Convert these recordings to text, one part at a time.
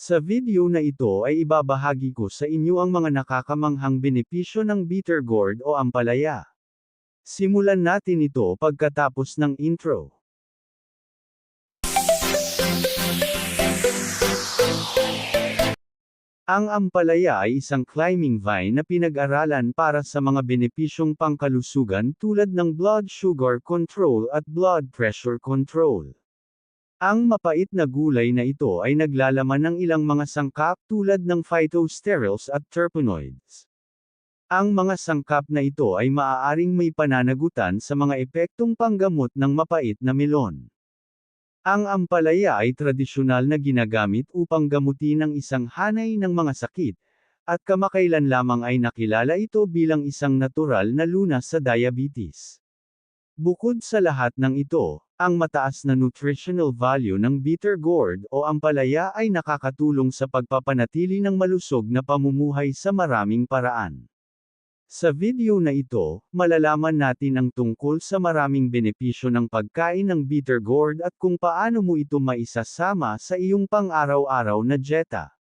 Sa video na ito ay ibabahagi ko sa inyo ang mga nakakamanghang benepisyo ng bitter gourd o ampalaya. Simulan natin ito pagkatapos ng intro. Ang ampalaya ay isang climbing vine na pinag-aralan para sa mga benepisyong pangkalusugan tulad ng blood sugar control at blood pressure control. Ang mapait na gulay na ito ay naglalaman ng ilang mga sangkap tulad ng phytosterols at terpenoids. Ang mga sangkap na ito ay maaaring may pananagutan sa mga epektong panggamot ng mapait na melon. Ang ampalaya ay tradisyonal na ginagamit upang gamutin ang isang hanay ng mga sakit, at kamakailan lamang ay nakilala ito bilang isang natural na lunas sa diabetes. Bukod sa lahat ng ito, ang mataas na nutritional value ng bitter gourd o ampalaya ay nakakatulong sa pagpapanatili ng malusog na pamumuhay sa maraming paraan. Sa video na ito, malalaman natin ang tungkol sa maraming benepisyo ng pagkain ng bitter gourd at kung paano mo ito maisasama sa iyong pang-araw-araw na dieta.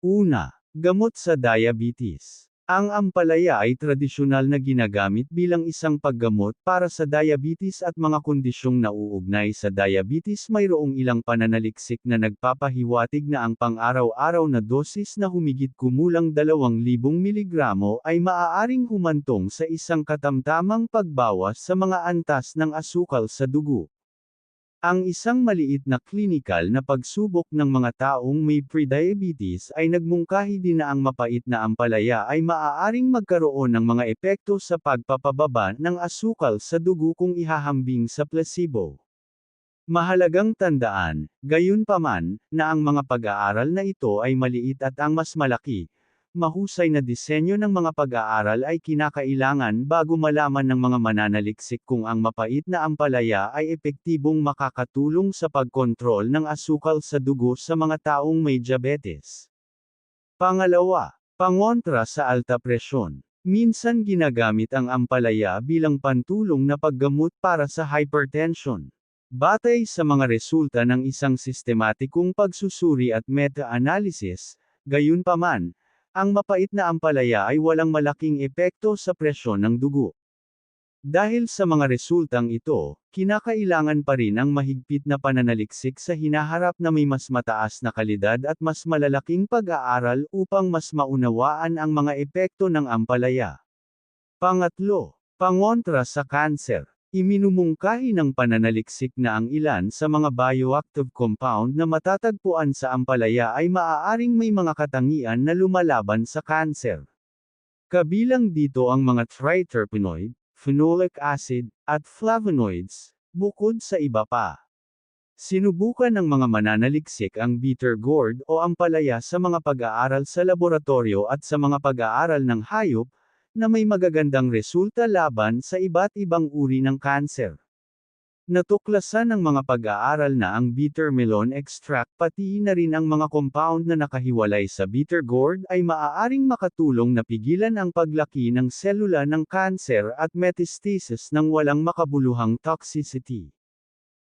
Una, gamot sa diabetes. Ang ampalaya ay tradisyonal na ginagamit bilang isang paggamot para sa diabetes at mga kondisyong nauugnay sa diabetes mayroong ilang pananaliksik na nagpapahiwatig na ang pang-araw-araw na dosis na humigit kumulang 2,000 mg ay maaaring humantong sa isang katamtamang pagbawas sa mga antas ng asukal sa dugo. Ang isang maliit na klinikal na pagsubok ng mga taong may prediabetes ay nagmungkahi din na ang mapait na ampalaya ay maaaring magkaroon ng mga epekto sa pagpapababa ng asukal sa dugo kung ihahambing sa placebo. Mahalagang tandaan, gayunpaman, na ang mga pag-aaral na ito ay maliit at ang mas malaki, mahusay na disenyo ng mga pag-aaral ay kinakailangan bago malaman ng mga mananaliksik kung ang mapait na ampalaya ay epektibong makakatulong sa pagkontrol ng asukal sa dugo sa mga taong may diabetes. Pangalawa, pangontra sa alta presyon. Minsan ginagamit ang ampalaya bilang pantulong na paggamot para sa hypertension. Batay sa mga resulta ng isang sistematikong pagsusuri at meta-analysis, gayunpaman, ang mapait na ampalaya ay walang malaking epekto sa presyon ng dugo. Dahil sa mga resultang ito, kinakailangan pa rin ang mahigpit na pananaliksik sa hinaharap na may mas mataas na kalidad at mas malalaking pag-aaral upang mas maunawaan ang mga epekto ng ampalaya. Pangatlo, pangontra sa kanser. Iminumungkahi ng pananaliksik na ang ilan sa mga bioactive compound na matatagpuan sa ampalaya ay maaaring may mga katangian na lumalaban sa kanser. Kabilang dito ang mga triterpenoid, phenolic acid, at flavonoids, bukod sa iba pa. Sinubukan ng mga mananaliksik ang bitter gourd o ampalaya sa mga pag-aaral sa laboratorio at sa mga pag-aaral ng hayop, na may magagandang resulta laban sa iba't ibang uri ng kanser. Natuklasan ng mga pag-aaral na ang bitter melon extract pati na rin ang mga compound na nakahiwalay sa bitter gourd ay maaaring makatulong na pigilan ang paglaki ng selula ng kanser at metastasis ng walang makabuluhang toxicity.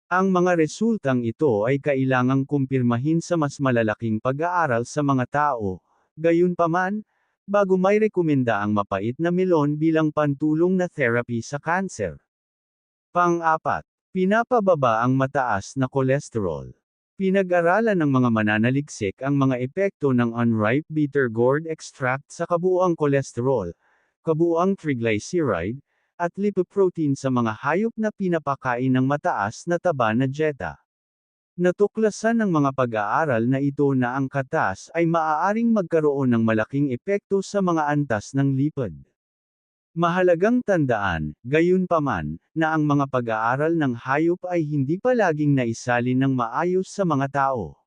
Ang mga resultang ito ay kailangang kumpirmahin sa mas malalaking pag-aaral sa mga tao, gayunpaman, bago may rekomenda ang mapait na melon bilang pantulong na therapy sa kanser. Pang-apat, pinapababa ang mataas na kolesterol. Pinag-aralan ng mga mananaliksik ang mga epekto ng unripe bitter gourd extract sa kabuuang kolesterol, kabuuang triglyceride, at lipoprotein sa mga hayop na pinapakain ng mataas na taba na dieta. Natuklasan ng mga pag-aaral na ito na ang katas ay maaaring magkaroon ng malaking epekto sa mga antas ng lipid. Mahalagang tandaan, gayunpaman, na ang mga pag-aaral ng hayop ay hindi palaging naisalin ng maayos sa mga tao.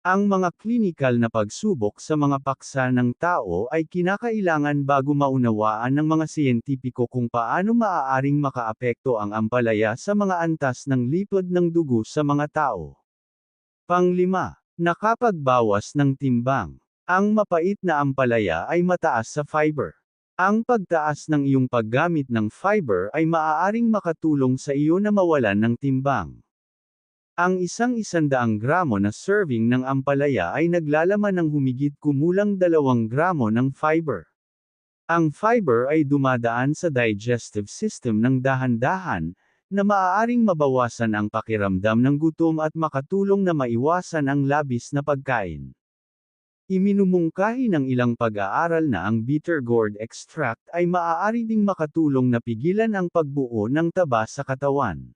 Ang mga klinikal na pagsubok sa mga paksa ng tao ay kinakailangan bago maunawaan ng mga siyentipiko kung paano maaaring makaapekto ang ampalaya sa mga antas ng lipid ng dugo sa mga tao. Panglima, nakapagbawas ng timbang. Ang mapait na ampalaya ay mataas sa fiber. Ang pagtaas ng iyong paggamit ng fiber ay maaaring makatulong sa iyo na mawalan ng timbang. Ang isang isandaang gramo na serving ng ampalaya ay naglalaman ng humigit kumulang dalawang gramo ng fiber. Ang fiber ay dumadaan sa digestive system ng dahan-dahan, na maaaring mabawasan ang pakiramdam ng gutom at makatulong na maiwasan ang labis na pagkain. Iminumungkahi ng ilang pag-aaral na ang bitter gourd extract ay maaari ding makatulong na pigilan ang pagbuo ng taba sa katawan.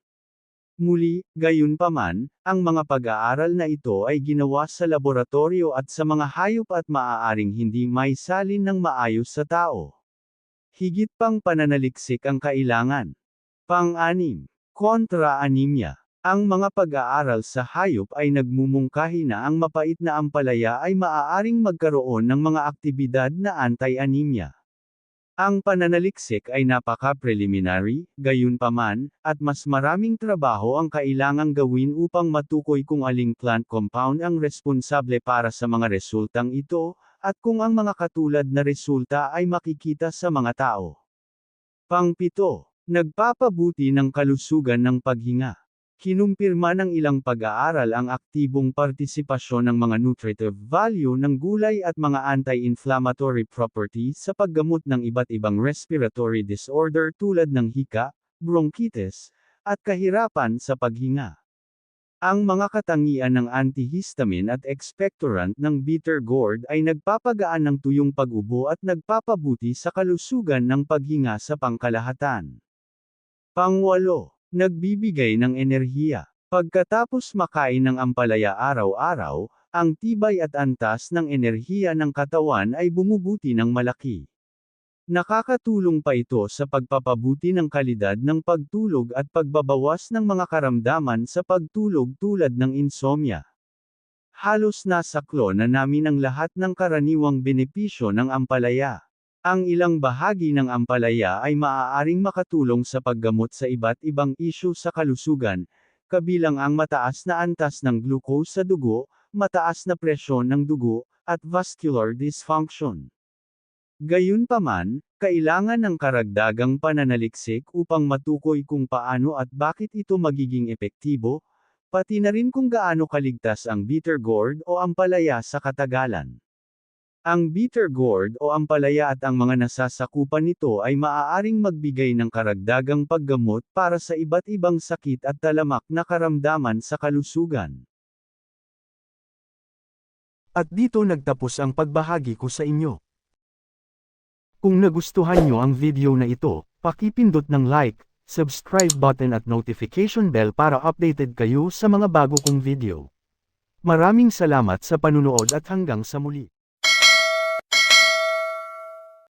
Muli, gayunpaman, ang mga pag-aaral na ito ay ginawa sa laboratorio at sa mga hayop at maaaring hindi maisalin ng maayos sa tao. Higit pang pananaliksik ang kailangan. Pang-anim, kontra anemia. Ang mga pag-aaral sa hayop ay nagmumungkahi na ang mapait na ampalaya ay maaaring magkaroon ng mga aktibidad na anti-anemia. Ang pananaliksik ay napaka-preliminary, gayunpaman, at mas maraming trabaho ang kailangang gawin upang matukoy kung aling plant compound ang responsable para sa mga resultang ito, at kung ang mga katulad na resulta ay makikita sa mga tao. Pangpito, nagpapabuti ng kalusugan ng paghinga. Kinumpirma ng ilang pag-aaral ang aktibong partisipasyon ng mga nutritive value ng gulay at mga anti-inflammatory property sa paggamot ng iba't ibang respiratory disorder tulad ng hika, bronchitis, at kahirapan sa paghinga. Ang mga katangian ng antihistamine at expectorant ng bitter gourd ay nagpapagaan ng tuyong pag-ubo at nagpapabuti sa kalusugan ng paghinga sa pangkalahatan. Pangwalo, nagbibigay ng enerhiya. Pagkatapos makain ng ampalaya araw-araw, ang tibay at antas ng enerhiya ng katawan ay bumubuti ng malaki. Nakakatulong pa ito sa pagpapabuti ng kalidad ng pagtulog at pagbabawas ng mga karamdaman sa pagtulog tulad ng insomnia. Halos nasaklo na namin ang lahat ng karaniwang benepisyo ng ampalaya. Ang ilang bahagi ng ampalaya ay maaaring makatulong sa paggamot sa iba't ibang isyu sa kalusugan, kabilang ang mataas na antas ng glucose sa dugo, mataas na presyon ng dugo, at vascular dysfunction. Gayunpaman, kailangan ng karagdagang pananaliksik upang matukoy kung paano at bakit ito magiging epektibo, pati na rin kung gaano kaligtas ang bitter gourd o ampalaya sa katagalan. Ang bitter gourd o ampalaya at ang mga nasasakupan nito ay maaaring magbigay ng karagdagang paggamot para sa iba't ibang sakit at talamak na karamdaman sa kalusugan. At dito nagtapos ang pagbahagi ko sa inyo. Kung nagustuhan nyo ang video na ito, pakipindot ng like, subscribe button at notification bell para updated kayo sa mga bago kong video. Maraming salamat sa panunood at hanggang sa muli.